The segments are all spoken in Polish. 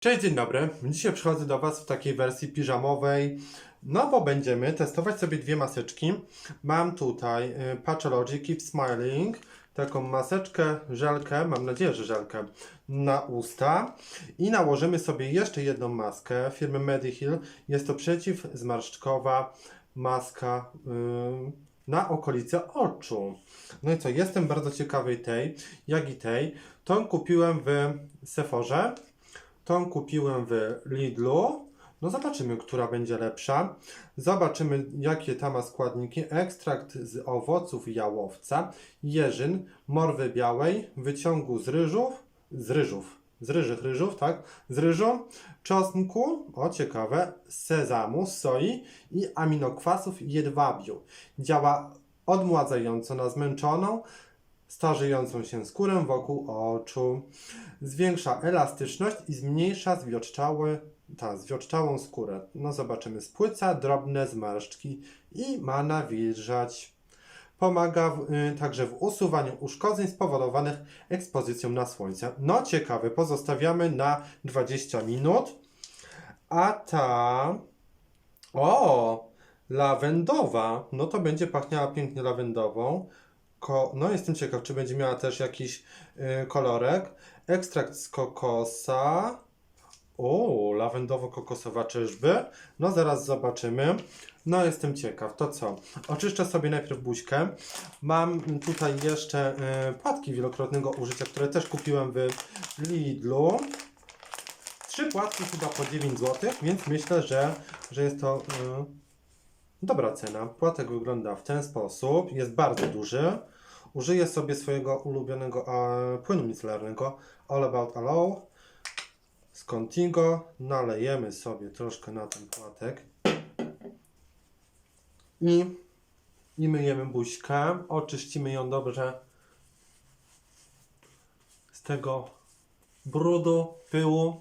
Cześć, dzień dobry. Dzisiaj przychodzę do Was w takiej wersji piżamowej, no bo będziemy testować sobie dwie maseczki. Mam tutaj y, Patchology Keep Smiling, taką maseczkę, żelkę, mam nadzieję, że żelkę, na usta i nałożymy sobie jeszcze jedną maskę firmy Mediheal. Jest to przeciwzmarszczkowa maska y, na okolice oczu. No i co, jestem bardzo ciekawy tej, jak i tej. Tą kupiłem w Sephorze. Tą kupiłem w Lidlu. No zobaczymy, która będzie lepsza. Zobaczymy, jakie ta ma składniki. Ekstrakt z owoców jałowca, jeżyn, morwy białej, wyciągu z ryżów, z ryżów, z ryżych ryżów, tak? Z ryżu, czosnku, o ciekawe, sezamu, soi i aminokwasów jedwabiu. Działa odmładzająco na zmęczoną, starzejącą się skórę wokół oczu. Zwiększa elastyczność i zmniejsza zwiotczały, ta, zwiotczałą skórę. No zobaczymy. Spłyca drobne zmarszczki i ma nawilżać. Pomaga w, y, także w usuwaniu uszkodzeń spowodowanych ekspozycją na słońce. No ciekawe, pozostawiamy na 20 minut. A ta... O! Lawendowa. No to będzie pachniała pięknie lawendową. No jestem ciekaw, czy będzie miała też jakiś y, kolorek. Ekstrakt z kokosa. O, lawendowo-kokosowa czyżby? No zaraz zobaczymy. No jestem ciekaw. To co? Oczyszczę sobie najpierw buźkę. Mam tutaj jeszcze y, płatki wielokrotnego użycia, które też kupiłem w Lidlu. Trzy płatki chyba po 9 zł, więc myślę, że, że jest to y, dobra cena. Płatek wygląda w ten sposób. Jest bardzo duży. Użyję sobie swojego ulubionego e, płynu micelarnego All About Allow z Contigo. Nalejemy sobie troszkę na ten płatek. I, I myjemy buźkę. Oczyścimy ją dobrze z tego brudu, pyłu.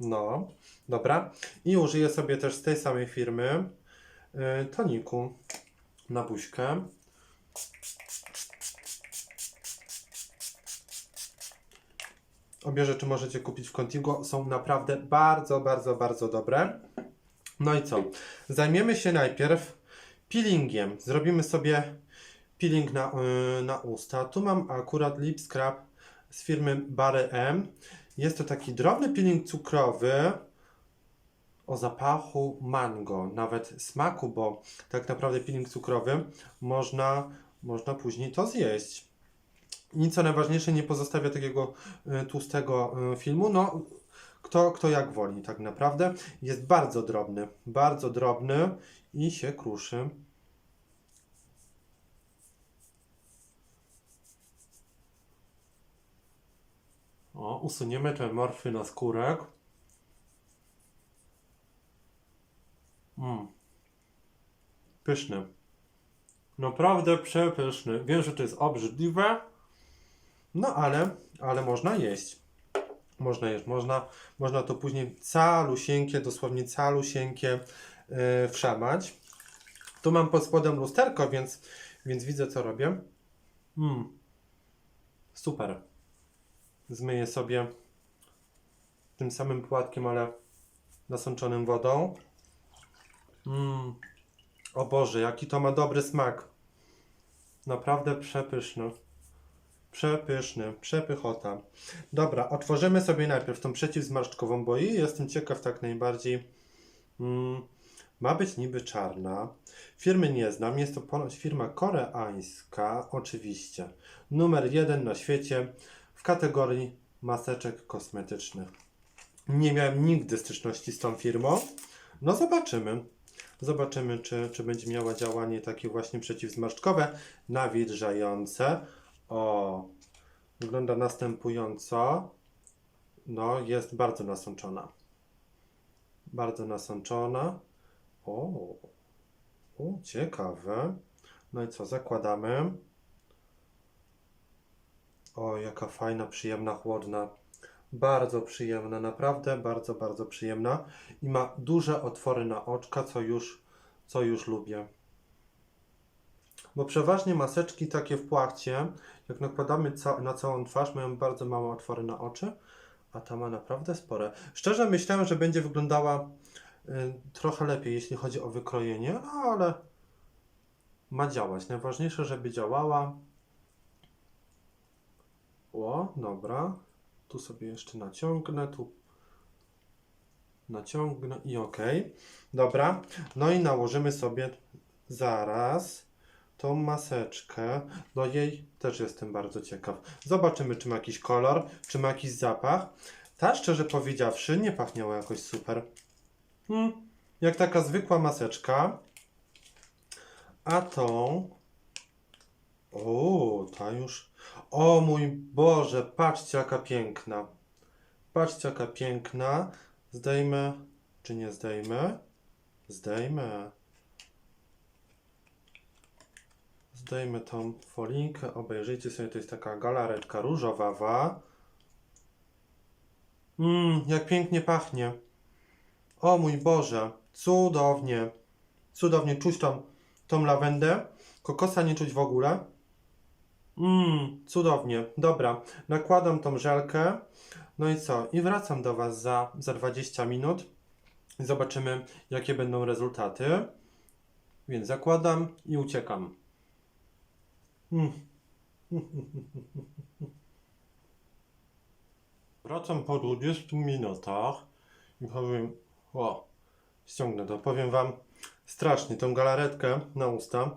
No, dobra. I użyję sobie też z tej samej firmy y, toniku na buźkę. Obie rzeczy możecie kupić w Contigo. Są naprawdę bardzo, bardzo, bardzo dobre. No i co? Zajmiemy się najpierw peelingiem. Zrobimy sobie peeling na, y, na usta. Tu mam akurat lip scrub z firmy Barry M. Jest to taki drobny peeling cukrowy o zapachu mango, nawet smaku, bo tak naprawdę peeling cukrowy można, można później to zjeść. I co najważniejsze, nie pozostawia takiego y, tłustego y, filmu. No, kto, kto jak woli, tak naprawdę. Jest bardzo drobny, bardzo drobny i się kruszy. O, usuniemy te morfy na skórek. Mm. Pyszny. Naprawdę przepyszny. Wiem, że to jest obrzydliwe, no ale, ale można jeść. Można jeść, można, można to później calusieńkie, dosłownie calusieńkie yy, wszamać. Tu mam pod spodem lusterko, więc, więc widzę co robię. Mm. Super zmyję sobie tym samym płatkiem, ale nasączonym wodą. Mm. O Boże, jaki to ma dobry smak. Naprawdę przepyszny. Przepyszny, przepychota. Dobra, otworzymy sobie najpierw tą przeciwzmarszczkową, bo jej jestem ciekaw tak najbardziej. Mm. Ma być niby czarna. Firmy nie znam, jest to ponoć firma koreańska, oczywiście. Numer jeden na świecie kategorii maseczek kosmetycznych. Nie miałem nigdy styczności z tą firmą. No zobaczymy. Zobaczymy, czy, czy będzie miała działanie takie właśnie przeciwzmarszczkowe, nawilżające. O, wygląda następująco. No, jest bardzo nasączona. Bardzo nasączona. O, o ciekawe. No i co, zakładamy. O, jaka fajna, przyjemna, chłodna. Bardzo przyjemna, naprawdę bardzo, bardzo przyjemna. I ma duże otwory na oczka, co już, co już lubię. bo przeważnie maseczki takie w płachcie, jak nakładamy ca- na całą twarz, mają bardzo małe otwory na oczy, a ta ma naprawdę spore. Szczerze myślałem, że będzie wyglądała y, trochę lepiej, jeśli chodzi o wykrojenie, ale ma działać. Najważniejsze, żeby działała. O, dobra. Tu sobie jeszcze naciągnę, tu naciągnę i ok. Dobra. No i nałożymy sobie zaraz tą maseczkę. No jej też jestem bardzo ciekaw. Zobaczymy, czy ma jakiś kolor, czy ma jakiś zapach. Ta, szczerze powiedziawszy, nie pachniała jakoś super. Hmm, jak taka zwykła maseczka. A tą... O, ta już... O mój Boże, patrzcie jaka piękna. Patrzcie jaka piękna. Zdejmę, czy nie zdejmę? Zdejmę. Zdejmę tą folinkę, obejrzyjcie sobie, to jest taka galaretka różowawa. Mmm, jak pięknie pachnie. O mój Boże, cudownie. Cudownie czuć tą, tą lawendę. Kokosa nie czuć w ogóle. Mmm, cudownie. Dobra, nakładam tą żelkę. No i co? I wracam do Was za, za 20 minut. Zobaczymy, jakie będą rezultaty. Więc zakładam i uciekam. Mm. Wracam po 20 minutach i powiem, o, ściągnę to, powiem Wam, strasznie tą galaretkę na usta,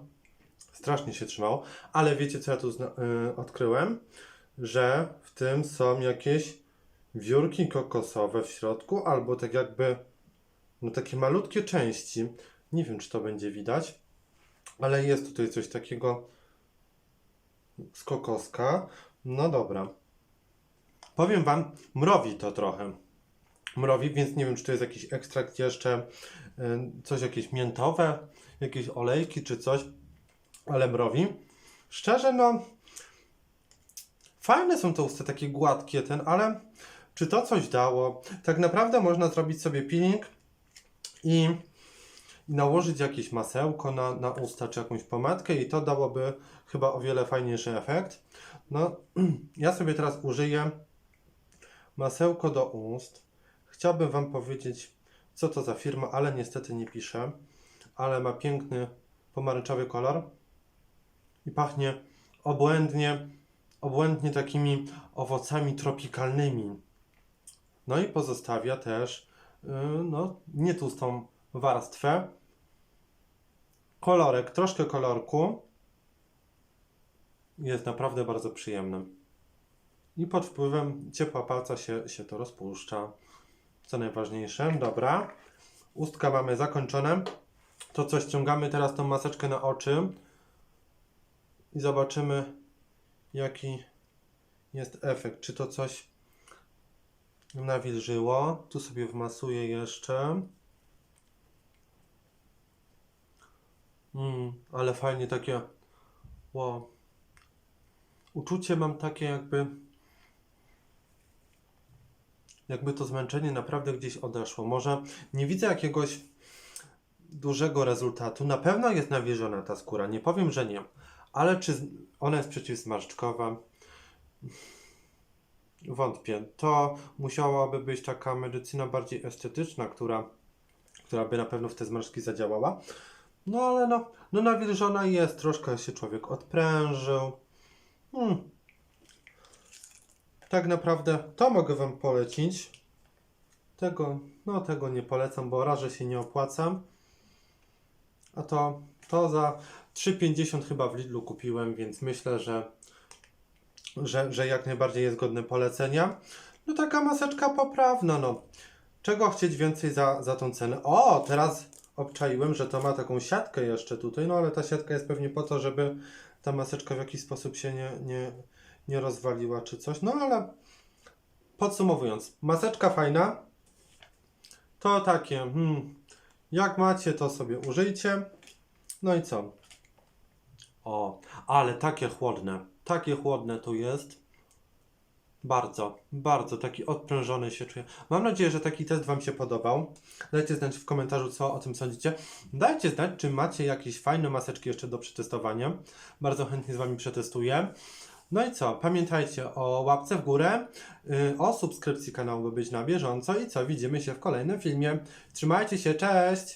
strasznie się trzymało, ale wiecie co ja tu zna- y, odkryłem? Że w tym są jakieś wiórki kokosowe w środku, albo tak jakby, no takie malutkie części, nie wiem czy to będzie widać, ale jest tutaj coś takiego z kokoska. No dobra. Powiem Wam, mrowi to trochę. Mrowi, więc nie wiem, czy to jest jakiś ekstrakt jeszcze, y, coś jakieś miętowe, jakieś olejki czy coś, ale mrowi. Szczerze, no, fajne są te usta, takie gładkie ten, ale czy to coś dało? Tak naprawdę można zrobić sobie peeling i i nałożyć jakieś masełko na, na usta czy jakąś pomadkę i to dałoby chyba o wiele fajniejszy efekt. No, ja sobie teraz użyję masełko do ust. Chciałbym Wam powiedzieć, co to za firma, ale niestety nie piszę. Ale ma piękny pomarańczowy kolor i pachnie obłędnie, obłędnie takimi owocami tropikalnymi. No i pozostawia też, yy, no, nie tłustą warstwę, kolorek, troszkę kolorku. Jest naprawdę bardzo przyjemny. I pod wpływem ciepła palca się, się to rozpuszcza. Co najważniejsze, dobra. Ustka mamy zakończone. To co, ściągamy teraz tą maseczkę na oczy i zobaczymy jaki jest efekt. Czy to coś nawilżyło. Tu sobie wmasuję jeszcze. Mm, ale fajnie takie. Wow. Uczucie mam takie jakby. Jakby to zmęczenie naprawdę gdzieś odeszło. Może nie widzę jakiegoś dużego rezultatu. Na pewno jest nawilżona ta skóra. Nie powiem, że nie. Ale czy ona jest przeciwzmarszczkowa? Wątpię. To musiałaby być taka medycyna bardziej estetyczna, która, która by na pewno w te zmarszczki zadziałała. No ale no, no nawilżona jest, troszkę się człowiek odprężył. Hmm. Tak naprawdę to mogę Wam polecić. Tego, no tego nie polecam, bo raz, że się nie opłacam. A to, to za 3,50 chyba w Lidlu kupiłem, więc myślę, że, że, że jak najbardziej jest godne polecenia. No taka maseczka poprawna, no. Czego chcieć więcej za, za tą cenę? O, teraz obczaiłem, że to ma taką siatkę jeszcze tutaj, no ale ta siatka jest pewnie po to, żeby ta maseczka w jakiś sposób się nie, nie, nie rozwaliła czy coś. No ale podsumowując, maseczka fajna. To takie, hmm, jak macie, to sobie użyjcie. No i co? O, ale takie chłodne, takie chłodne tu jest. Bardzo, bardzo taki odprężony się czuję. Mam nadzieję, że taki test Wam się podobał. Dajcie znać w komentarzu, co o tym sądzicie. Dajcie znać, czy macie jakieś fajne maseczki jeszcze do przetestowania. Bardzo chętnie z Wami przetestuję. No i co? Pamiętajcie o łapce w górę, yy, o subskrypcji kanału, by być na bieżąco. I co? Widzimy się w kolejnym filmie. Trzymajcie się, cześć!